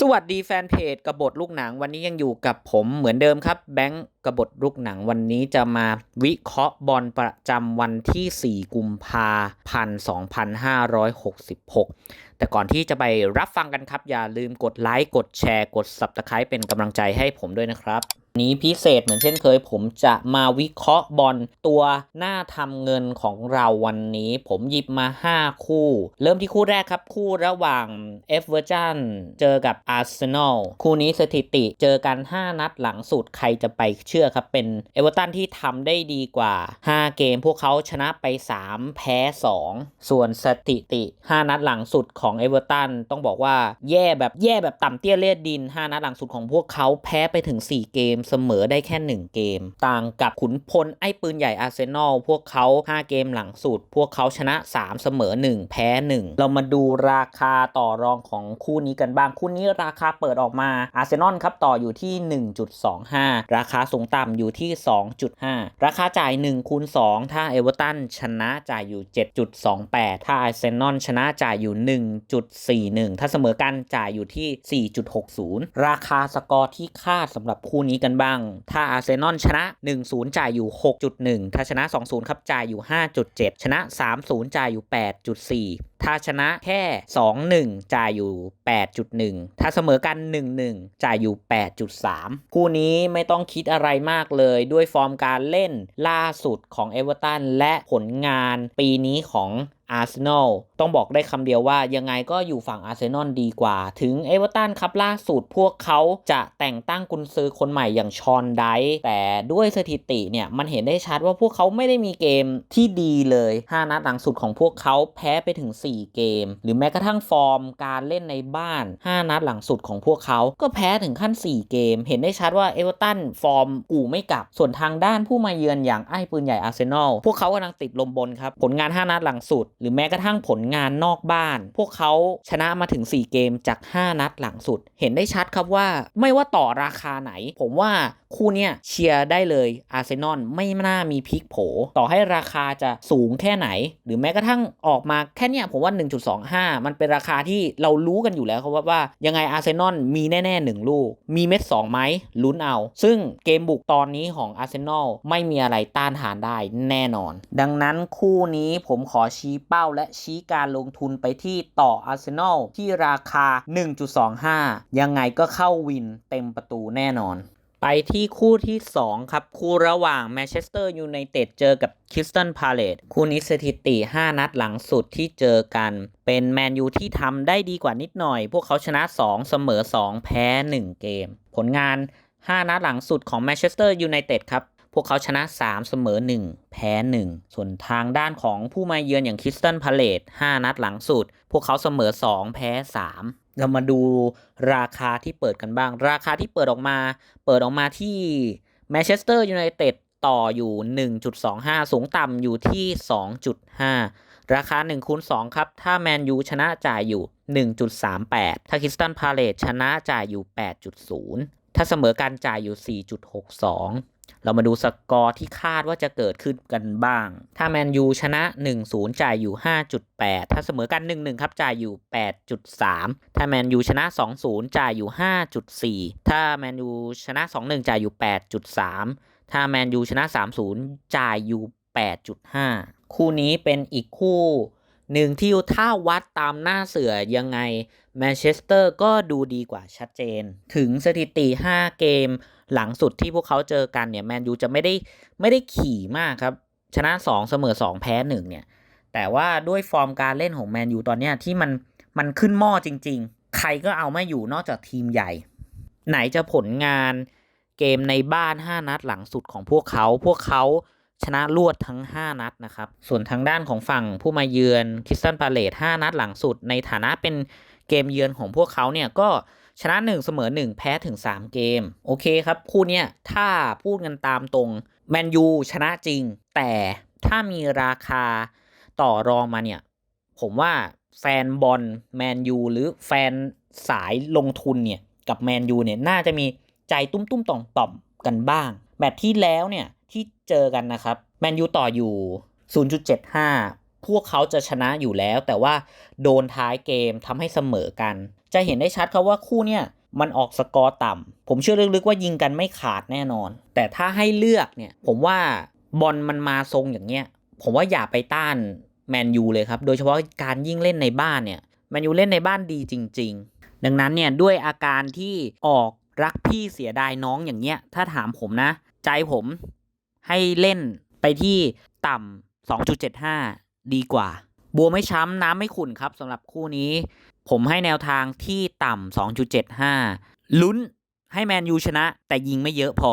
สวัสดีแฟนเพจกระบทลูกหนังวันนี้ยังอยู่กับผมเหมือนเดิมครับ แบงค์กระบทลูกหนังวันนี้จะมาวิเคราะห์บอลประจำวันที่ 4 กุมภาพันธ์ 2566 แต่ก่อนที่จะไปรับฟังกันครับ อย่าลืมกดไลค์กดแชร์กด Subscribe เป็นกำลังใจให้ผมด้วยนะครับ นี้พิเศษเหมือนเช่นเคย ผมจะมาวิเคราะห์บอลตัวหน้าทำเงินของเราวันนี้ ผมหยิบมา 5 คู่ เริ่มที่คู่แรกครับ คู่ระหว่าง e v e r t o n เจอกับ Arsenal คู่นี้สถิติเจอกัน 5 นัดหลังสุดใครจะไปเชื่อครับ เป็น e v e r t o n ที่ทำได้ดีกว่า 5 เกมพวกเขาชนะไป 3 แพ้ 2 ส่วนสถิติ 5 นัดหลังสุดของ e v e r t o n ต้องบอกว่าแย่แบบแย่แบบต่ำเตี้ยเลียดดิน 5 นัดหลังสุดของพวกเขาแพ้ไปถึง 4 เกมเสมอได้แค่ 1 เกม ต่างกับขุนพลไอ้ปืนใหญ่อาร์เซนอลพวกเขา 5 เกมหลังสุด พวกเขาชนะ 3 เสมอ 1 แพ้ 1 เรามาดูราคาต่อรองของคู่นี้กันบ้าง คู่นี้ราคาเปิดออกมาอาร์เซนอลครับต่ออยู่ที่ 1.25 ราคาสูงต่ำอยู่ที่ 2.5 ราคาจ่าย1คูณ2ถ้าเอเวอร์ตันชนะจ่ายอยู่ 7.28 ถ้าอาร์เซนอลชนะจ่ายอยู่ 1.41 ถ้าเสมอกันจ่ายอยู่ที่ 4.60 ราคาสกอร์ที่คาดสำหรับคู่นี้กันันบ้าง ถ้าอาร์เซนอลชนะ 1-0 จ่ายอยู่ 6.1 ถ้าชนะ 2-0 ครับจ่ายอยู่ 5.7 ชนะ 3-0 จ่ายอยู่ 8.4ถ้าชนะแค่ 2-1 จ่ายอยู่ 8.1 ถ้าเสมอกัน 1-1 จ่ายอยู่ 8.3 คู่นี้ไม่ต้องคิดอะไรมากเลยด้วยฟอร์มการเล่นล่าสุดของเอเวอร์ตันและผลงานปีนี้ของอาร์เซนอลต้องบอกได้คำเดียวว่ายังไงก็อยู่ฝั่งอาร์เซนอลดีกว่า ถึงเอเวอร์ตันครับล่าสุดพวกเขาจะแต่งตั้งกุนซือคนใหม่อย่างชอนไดแต่ด้วยสถิติเนี่ย มันเห็นได้ชัดว่าพวกเขาไม่ได้มีเกมที่ดีเลย 5 นัดหลังสุดของพวกเขาแพ้ไปถึง4 เกม หรือแม้กระทั่งฟอร์มการเล่นในบ้าน 5 นัดหลังสุดของพวกเขาก็แพ้ถึงขั้น 4 เกม เห็นได้ชัดว่าเอเวอร์ตันฟอร์มอู่ไม่กลับ ส่วนทางด้านผู้มาเยือนอย่างไอ้ปืนใหญ่อาร์เซนอลพวกเขากำลังติดลมบนครับ ผลงาน 5 นัดหลังสุด หรือแม้กระทั่งผลงานนอกบ้าน พวกเขาชนะมาถึง 4 เกมจาก 5 นัดหลังสุด เห็นได้ชัดครับว่าไม่ว่าต่อราคาไหน ผมว่า คู่เนี้ยเชียร์ได้เลยอาร์เซนอลไม่น่ามีพลิกโผ ต่อให้ราคาจะสูงแค่ไหน หรือแม้กระทั่งออกมาแค่เนี้ยผมว่า 1.25 มันเป็นราคาที่เรารู้กันอยู่แล้วครับว่าว่ายังไงอาร์เซนอลมีแน่ๆ 1 ลูก มีเม็ด2ไหมลุ้นเอา ซึ่งเกมบุกตอนนี้ของอาร์เซนอลไม่มีอะไรต้านทานได้แน่นอน ดังนั้นคู่นี้ผมขอชี้เป้าและชี้การลงทุนไปที่ต่ออาร์เซนอลที่ราคา 1.25 ยังไงก็เข้าวินเต็มประตูแน่นอน ไปที่คู่ที่ 2 ครับ คู่ระหว่างแมนเชสเตอร์ยูไนเต็ดเจอกับคิสตันพาเลตคู่นี้สถิติ 5 นัดหลังสุดที่เจอกัน เป็นแมนยูที่ทำได้ดีกว่านิดหน่อย พวกเขาชนะ 2 เสมอ 2 แพ้ 1 เกม ผลงาน 5 นัดหลังสุดของแมนเชสเตอร์ยูไนเต็ดครับพวกเขาชนะ 3 เสมอ 1 แพ้ 1 ส่วนทางด้านของผู้มาเยือนอย่างคิสตันพาเลต5นัดหลังสุด พวกเขาเสมอ 2 แพ้ 3 เรามาดูราคาที่เปิดกันบ้าง ราคาที่เปิดออกมา เปิดออกมาที่แมนเชสเตอร์ยูไนเต็ดต่ออยู่ 1.25 สูงต่ำอยู่ที่ 2.5 ราคา1คูณ2ครับ ถ้าแมนยูชนะจ่ายอยู่ 1.38 ถ้าคิสตันพาเลตชนะจ่ายอยู่ 8.0 ถ้าเสมอกันจ่ายอยู่ 4.62 เรามาดูสกอร์ที่คาดว่าจะเกิดขึ้นกันบ้าง ถ้าแมนยูชนะ 1-0 จ่ายอยู่ 5.8 ถ้าเสมอกัน 1-1 ครับ จ่ายอยู่ 8.3 ถ้าแมนยูชนะ 2-0 จ่ายอยู่ 5.4 ถ้าแมนยูชนะ 2-1 จ่ายอยู่ 8.3 ถ้าแมนยูชนะ 3-0 จ่ายอยู่ 8.5 คู่นี้เป็นอีกคู่หนึ่งที่ถ้าวัดตามหน้าเสือยังไงแมนเชสเตอร์ก็ดูดีกว่าชัดเจน ถึงสถิติ 5 เกมหลังสุดที่พวกเขาเจอกันเนี่ยแมนยูจะไม่ได้ไม่ได้ขี่มากครับ ชนะ 2 เสมอ 2 แพ้ 1 เนี่ย แต่ว่าด้วยฟอร์มการเล่นของแมนยูตอนนี้ที่มันมันขึ้นหม้อจริง ๆ ใครก็เอาไม่อยู่นอกจากทีมใหญ่ ไหนจะผลงานเกมในบ้าน 5 นัดหลังสุดของพวกเขา พวกเขาชนะรวดทั้ง 5 นัดนะครับ ส่วนทางด้านของฝั่งผู้มาเยือนคิสตันพาเลต5นัดหลังสุด ในฐานะเป็นเกมเยือนของพวกเขาเนี่ยก็ ชนะ 1 เสมอ 1 แพ้ถึง 3 เกม โอเคครับ คู่เนี้ยถ้าพูดกันตามตรงแมนยูชนะจริง แต่ถ้ามีราคาต่อรองมาเนี่ย ผมว่าแฟนบอลแมนยูหรือแฟนสายลงทุนเนี่ย กับแมนยูเนี่ย น่าจะมีใจตุ้มตุ้มต่อมต่อมกันบ้าง แมตช์ที่แล้วเนี่ย ที่เจอกันนะครับ แมนยูต่ออยู่ 0.75 พวกเขาจะชนะอยู่แล้ว แต่ว่าโดนท้ายเกมทำให้เสมอกัน จะเห็นได้ชัดครับว่าคู่เนี่ยมันออกสกอร์ต่ำผมเชื่อลึกๆว่ายิงกันไม่ขาดแน่นอน แต่ถ้าให้เลือกเนี่ย ผมว่าบอลมันมาทรงอย่างเงี้ย ผมว่าอย่าไปต้านแมนยูเลยครับ โดยเฉพาะการยิ่งเล่นในบ้านเนี่ยแมนยูเล่นในบ้านดีจริง ๆ ดังนั้นเนี่ยด้วยอาการที่ออกรักพี่เสียดายน้องอย่างเงี้ย ถ้าถามผมนะ ใจผมให้เล่นไปที่ต่ำ2.75 ดีกว่า บัวไม่ช้ำน้ำไม่ขุ่นครับสำหรับคู่นี้ ผมให้แนวทางที่ต่ำ2.75 ลุ้นให้แมนยูชนะ แต่ยิงไม่เยอะพอ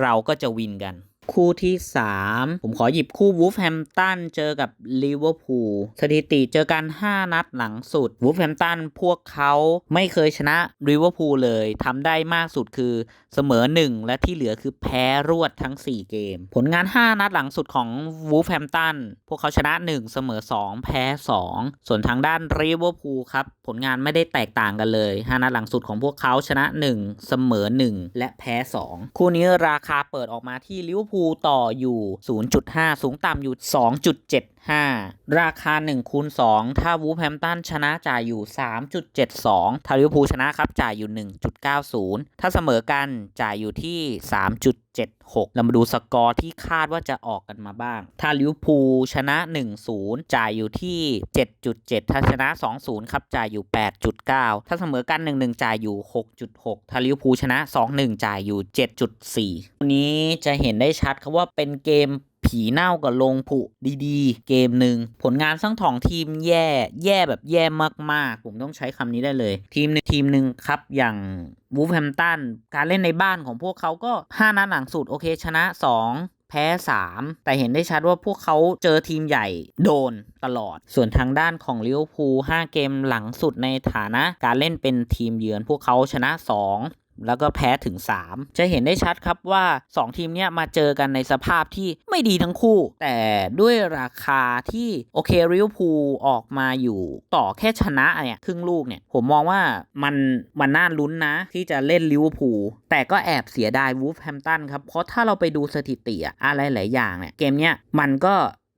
เราก็จะวินกัน คู่ที่ 3 ผมขอหยิบคู่วูฟแฮมตันเจอกับลิเวอร์พูลสถิติเจอกัน 5 นัดหลังสุดวูฟแฮมตันพวกเขาไม่เคยชนะลิเวอร์พูลเลยทำได้มากสุดคือเสมอ 1 และที่เหลือคือแพ้รวดทั้ง 4 เกม ผลงาน 5 นัดหลังสุดของวูฟแฮมตันพวกเขาชนะ 1 เสมอ 2 แพ้ 2 ส่วนทางด้านลิเวอร์พูลครับ ผลงานไม่ได้แตกต่างกันเลย 5 นัดหลังสุดของพวกเขาชนะ 1 เสมอ 1 และแพ้ 2 คู่นี้ราคาเปิดออกมาที่ลิเวอร์พูต่ออยู่ 0.5 สูงต่ำอยู่ 2.75 ราคา1คูณ2ถ้าวูฟแฮมตันชนะจ่ายอยู่ 3.72 ถ้าลิเวอร์พูลชนะครับจ่ายอยู่ 1.90 ถ้าเสมอกันจ่ายอยู่ที่ 3. 7-6 เรามาดูสกอร์ที่คาดว่าจะออกกันมาบ้าง ถ้าลิวพูชนะ 1-0 จ่ายอยู่ที่ 7.7 ถ้าชนะ 2-0 ครับจ่ายอยู่ 8.9 ถ้าเสมอกัน 1-1 จ่ายอยู่ 6.6 ถ้าลิวพูชนะ 2-1 จ่ายอยู่ 7.4 วันนี้จะเห็นได้ชัดครับว่าเป็นเกม ผีเน่ากับลงผุดีๆ เกมหนึ่งผลงานทั้งสองทีมแย่ แย่แบบแย่มากๆ ผมต้องใช้คำนี้ได้เลย ทีมหนึ่งทีมหนึ่งครับอย่างวูฟแฮมตันการเล่นในบ้านของพวกเขาก็ 5นัดหลังสุดโอเคชนะ 2แพ้ 3 แต่เห็นได้ชัดว่าพวกเขาเจอทีมใหญ่โดนตลอด ส่วนทางด้านของลิเวอร์พูล5เกมหลังสุดในฐานะ การเล่นเป็นทีมเยือนพวกเขาชนะ 2 แล้วก็แพ้ถึง 3 จะเห็นได้ชัดครับว่า 2 ทีมเนี้ยมาเจอกันในสภาพที่ไม่ดีทั้งคู่ แต่ด้วยราคาที่โอเคริวพูออกมาอยู่ต่อแค่ชนะเนี่ยครึ่งลูกเนี่ยผมมองว่ามันมันน่าลุ้นนะ ที่จะเล่นลิเวอร์พูลแต่ก็แอบเสียดายวูฟแฮมตันครับ เพราะถ้าเราไปดูสถิติอะอะไรหลายอย่างเนี่ยเกมเนี้ยมันก็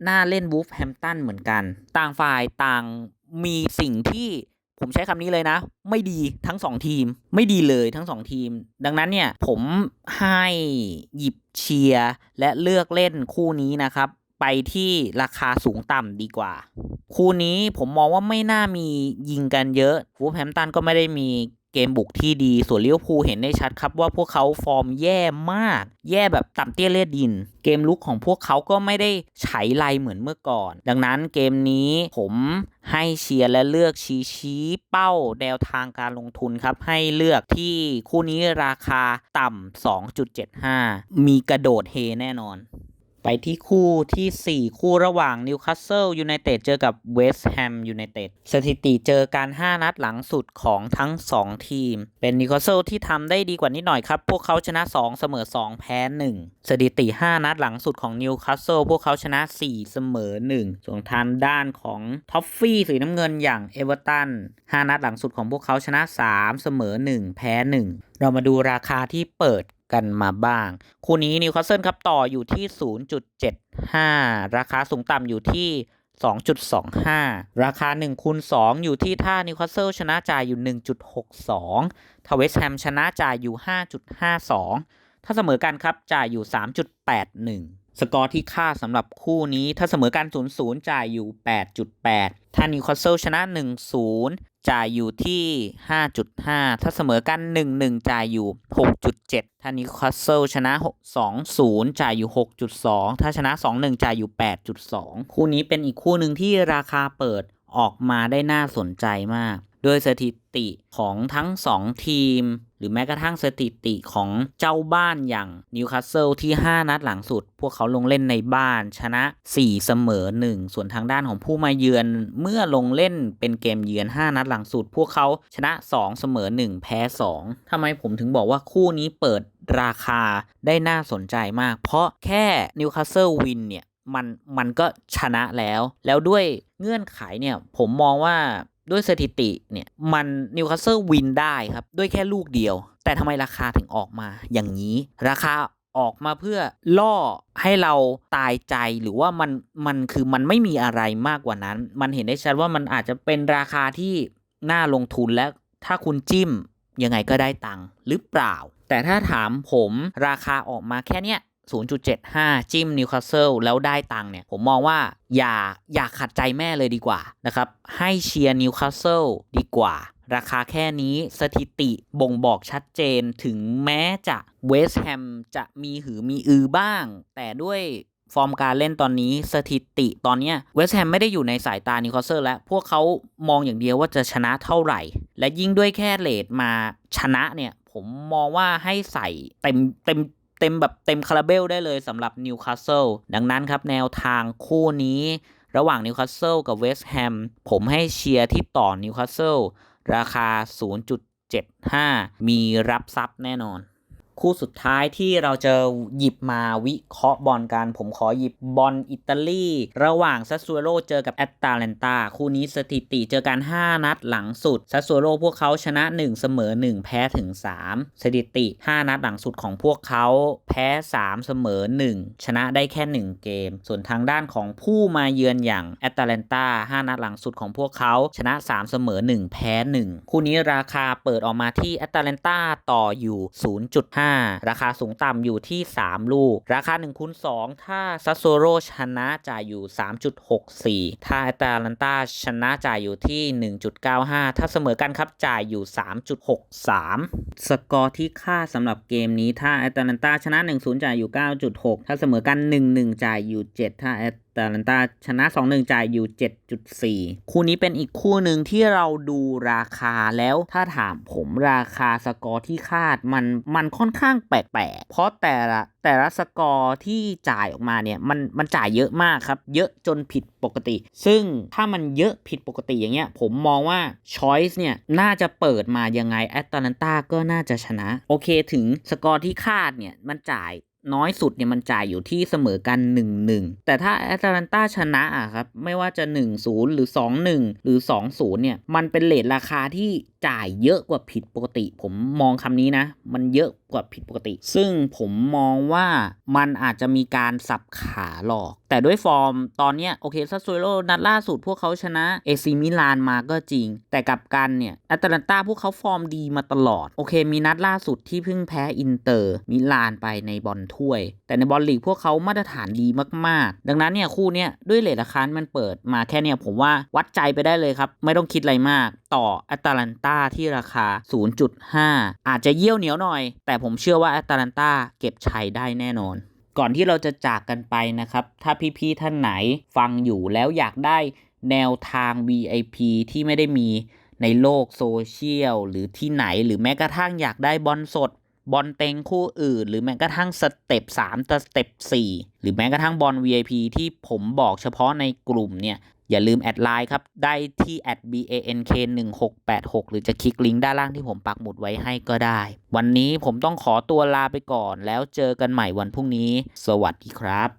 น่าเล่นวูฟแฮมตันเหมือนกัน ต่างฝ่ายต่างมีสิ่งที่ ผมใช้คำนี้เลยนะ ไม่ดีทั้งสองทีม ไม่ดีเลยทั้งสองทีม ดังนั้นเนี่ยผมให้หยิบเชียร์และเลือกเล่นคู่นี้นะครับ ไปที่ราคาสูงต่ำดีกว่า คู่นี้ผมมองว่าไม่น่ามียิงกันเยอะวูฟแฮมตันก็ไม่ได้มี เกมบุกที่ดี ส่วนเลิเวอร์พูเห็นได้ชัดครับว่าพวกเขาฟอร์มแย่มาก แย่แบบต่ำเตี้ยเลียดดิน เกมลุกของพวกเขาก็ไม่ได้ไฉไลเหมือนเมื่อก่อน ดังนั้นเกมนี้ผมให้เชียร์และเลือกชี้ชี้เป้าแนวทางการลงทุนครับ ให้เลือกที่คู่นี้ราคาต่ำ 2.75 มีกระโดดเฮแน่นอน ไปที่คู่ทีสี่ 4 คู่ระหว่างนิวคาสเซิลยูไนเต็ดเจอกับเวสต์แฮมยูไนเต็ดสถิติเจอการ 5 นัดหลังสุดของทั้ง 2 ทีม เป็นนิวคาสเซิลที่ทำได้ดีกว่านิดหน่อยครับ พวกเขาชนะ 2 เสมอ 2 แพ้ 1 สถิติ 5 นัดหลังสุดของนิวคาสเซิลพวกเขาชนะ 4 เสมอ 1 ส่วนทางด้านของท็อฟฟี่สีน้ำเงินอย่างเอเวอร์ตัน 5 นัดหลังสุดของพวกเขาชนะ 3 เสมอ 1 แพ้ 1 เรามาดูราคาที่เปิด กันมาบ้าง คู่นี้นิวคาสเซิลครับต่ออยู่ที่ 0.75 ราคาสูงต่ำอยู่ที่ 2.25 ราคา1คูณ2อยู่ที่ถ้านิวคาสเซิลชนะจ่ายอยู่ 1.62ถ้าเวสแฮมชนะจ่ายอยู่ 5.52 ถ้าเสมอกันครับจ่ายอยู่ 3.81สกอร์ที่ค่าสำหรับคู่นี้ ถ้าเสมอกัน 0-0 จ่ายอยู่ 8.8 ถ้านิวคาสเซิลชนะ 1-0 จ่ายอยู่ที่ 5.5 ถ้าเสมอกัน 1-1 จ่ายอยู่ 6.7 ถ้านิคาสเซิลชนะ 2-0 จ่ายอยู่ 6.2 ถ้าชนะ 2-1 จ่ายอยู่ 8.2 คู่นี้เป็นอีกคู่หนึ่งที่ราคาเปิดออกมาได้น่าสนใจมาก โดยสถิติของทั้ง 2 ทีม หรือแม้กระทั่งสถิติของเจ้าบ้านอย่างนิวคาสเซิลที่ 5 นัดหลังสุด พวกเขาลงเล่นในบ้านชนะ 4 เสมอ 1 ส่วนทางด้านของผู้มาเยือนเมื่อลงเล่นเป็นเกมเยือน 5 นัดหลังสุด พวกเขาชนะ 2 เสมอ 1 แพ้ 2 ทำไมผมถึงบอกว่าคู่นี้เปิดราคาได้น่าสนใจมาก เพราะแค่นิวคาสเซิลวินเนี่ยมันมันก็ชนะแล้ว แล้วด้วยเงื่อนไขเนี่ยผมมองว่า ด้วยสถิติเนี่ยมันนิวคาสเซิลวินได้ครับ ด้วยแค่ลูกเดียว แต่ทำไมราคาถึงออกมาอย่างนี้ ราคาออกมาเพื่อล่อให้เราตายใจหรือว่ามันมันคือมันไม่มีอะไรมากกว่านั้น มันเห็นได้ชัดว่ามันอาจจะเป็นราคาที่น่าลงทุนและถ้าคุณจิ้มยังไงก็ได้ตังค์หรือเปล่า แต่ถ้าถามผมราคาออกมาแค่เนี้ย 0.75 จิ้มนิวคาสเซิลแล้วได้ตังค์เนี่ยผมมองว่าอย่าอย่าขัดใจแม่เลยดีกว่านะครับให้เชียร์นิวคาสเซิลดีกว่า ราคาแค่นี้สถิติบ่งบอกชัดเจนถึงแม้จะเวสต์แฮมจะมีหือมีอือบ้าง แต่ด้วยฟอร์มการเล่นตอนนี้สถิติตอนเนี้เวสต์แฮมไม่ได้อยู่ในสายตานิวคาสเซิลแล้ว พวกเขามองอย่างเดียวว่าจะชนะเท่าไหร่ และยิ่งด้วยแค่เลดมาชนะเนี่ย ผมมองว่าให้ใส่เต็มเต็ม เต็มแบบเต็มคาราเบลได้เลยสำหรับนิวคาสเซิลดังนั้นครับแนวทางคู่นี้ ระหว่างนิวคาสเซิลกับเวสต์แฮมผมให้เชียร์ที่ต่อนิวคาสเซิลราคา 0.75 มีรับทรัพย์แน่นอน คู่สุดท้ายที่เราจะหยิบมาวิเคราะห์บอลกันผมขอหยิบบอลอิตาลีระหว่างซัสซูโรเจอกับแอตตาเลนตาคู่นี้สถิติเจอกัน 5 นัดหลังสุดซัสซูโรพวกเขาชนะ 1 เสมอ 1 แพ้ถึง 3 สถิติ 5 นัดหลังสุดของพวกเขาแพ้ 3 เสมอ 1 ชนะได้แค่ 1 เกม ส่วนทางด้านของผู้มาเยือนอย่างแอตตาเลนตา5 นัดหลังสุดของพวกเขาชนะ 3 เสมอ 1 แพ้ 1 คู่นี้ราคาเปิดออกมาที่แอตตาเลนตาต่ออยู่ 0.5ราคาสูงต่ำอยู่ที่ 3 ลูก ราคา1คูณ2ถ้าซัสโซโรชนะจ่ายอยู่ 3.64 ถ้าแอตแลนตาชนะจ่ายอยู่ที่ 1.95 ถ้าเสมอกันครับจ่ายอยู่ 3.63 สกอร์ที่ค่าสำหรับเกมนี้ถ้าแอตแลนตาชนะ 1-0 จ่ายอยู่ 9.6 ถ้าเสมอกัน 1-1 จ่ายอยู่ 7 ถ้าแอตตแลนตาชนะ 2-1 จ่ายอยู่ 7.4 คู่นี้เป็นอีกคู่หนึ่งที่เราดูราคาแล้วถ้าถามผมราคาสกอร์ที่คาดมันมันค่อนข้างแปลกๆ เพราะแต่ละแต่ละสกอร์ที่จ่ายออกมาเนี่ยมันมันจ่ายเยอะมากครับ เยอะจนผิดปกติ ซึ่งถ้ามันเยอะผิดปกติอย่างเงี้ย ผมมองว่า Choice เนี่ยน่าจะเปิดมายังไงแอตแลนตาก็น่าจะชนะ โอเคถึงสกอร์ที่คาดเนี่ยมันจ่าย น้อยสุดเนี่ยมันจ่ายอยู่ที่เสมอกัน 1-1 แต่ถ้าแอตแลนตาชนะอะครับ ไม่ว่าจะ 1-0 หรือ 2-1 หรือ 2-0 เนี่ย มันเป็นเลทราคาที่ จ่ายเยอะกว่าผิดปกติ ผมมองคำนี้นะ มันเยอะกว่าผิดปกติ ซึ่งผมมองว่ามันอาจจะมีการสับขาหลอก แต่ด้วยฟอร์มตอนเนี้ยโอเคซัสซูโรนัดล่าสุดพวกเขาชนะเอซิมิลานมาก็จริง แต่กับกันเนี่ยแอตแลนตาพวกเขาฟอร์มดีมาตลอด โอเคมีนัดล่าสุดที่เพิ่งแพ้อินเตอร์มิลานไปในบอลถ้วย แต่ในบอลลีกพวกเขามาตรฐานดีมากๆ ดังนั้นเนี่ยคู่เนี้ยด้วยเลทราคามันเปิดมาแค่เนี่ยผมว่าวัดใจไปได้เลยครับ ไม่ต้องคิดอะไรมาก ต่อแอตแลนตาที่ราคา 0.5 อาจจะเยี่ยวเหนียวหน่อย แต่ผมเชื่อว่าแอตแลนตาเก็บชัยได้แน่นอนก่อนที่เราจะจากกันไปนะครับ ถ้าพี่ๆท่านไหนฟังอยู่แล้วอยากได้แนวทาง VIP ที่ไม่ได้มีในโลกโซเชียลหรือที่ไหนหรือแม้กระทั่งอยากได้บอลสด บอลเต็งคู่อื่น หรือแม้กระทั่งสเต็ป3สเต็ป4หรือแม้กระทั่งบอล VIP ที่ผมบอกเฉพาะในกลุ่มเนี่ย อย่าลืมแอดไลน์ครับ ได้ที่ @bank 1 6 8 6หรือจะคลิกลิงก์ด้านล่างที่ผมปักหมุดไว้ให้ก็ได้ วันนี้ผมต้องขอตัวลาไปก่อน แล้วเจอกันใหม่วันพรุ่งนี้ สวัสดีครับ